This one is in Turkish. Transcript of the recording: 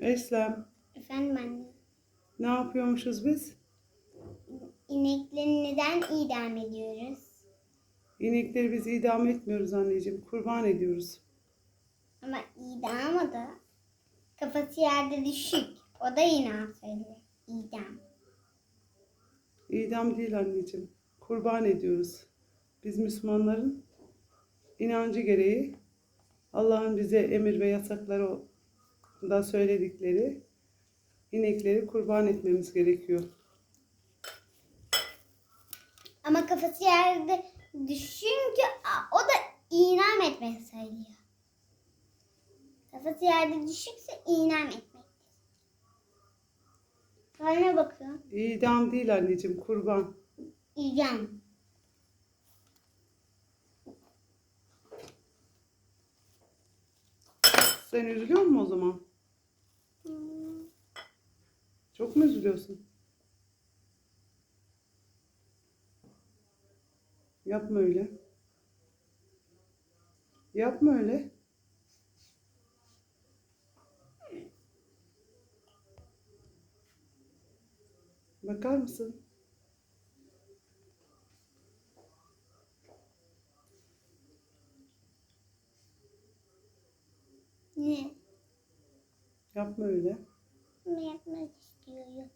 Eslem, Efendim anne. ne yapıyormuşuz biz? İnekleri neden idam ediyoruz? İnekleri biz idam etmiyoruz anneciğim. Kurban ediyoruz. Ama idam o da. Kafası yerde düşük. O da yine söylüyor. İdam. İdam değil anneciğim. Kurban ediyoruz. Biz Müslümanların inancı gereği Allah'ın bize emir ve yasakları da söyledikleri inekleri kurban etmemiz gerekiyor. Ama kafası yerde düşünce a- o da inam etmek söylüyor. Kafası yerde düşükse inam etmek. Karnına bakıyor. İdam değil anneciğim, kurban. İdam. Sen üzülüyor musun o zaman? Çok mu üzülüyorsun? Yapma öyle. Yapma öyle. Bakar mısın? Ne? Yapma öyle. Ne yapmak istiyorum?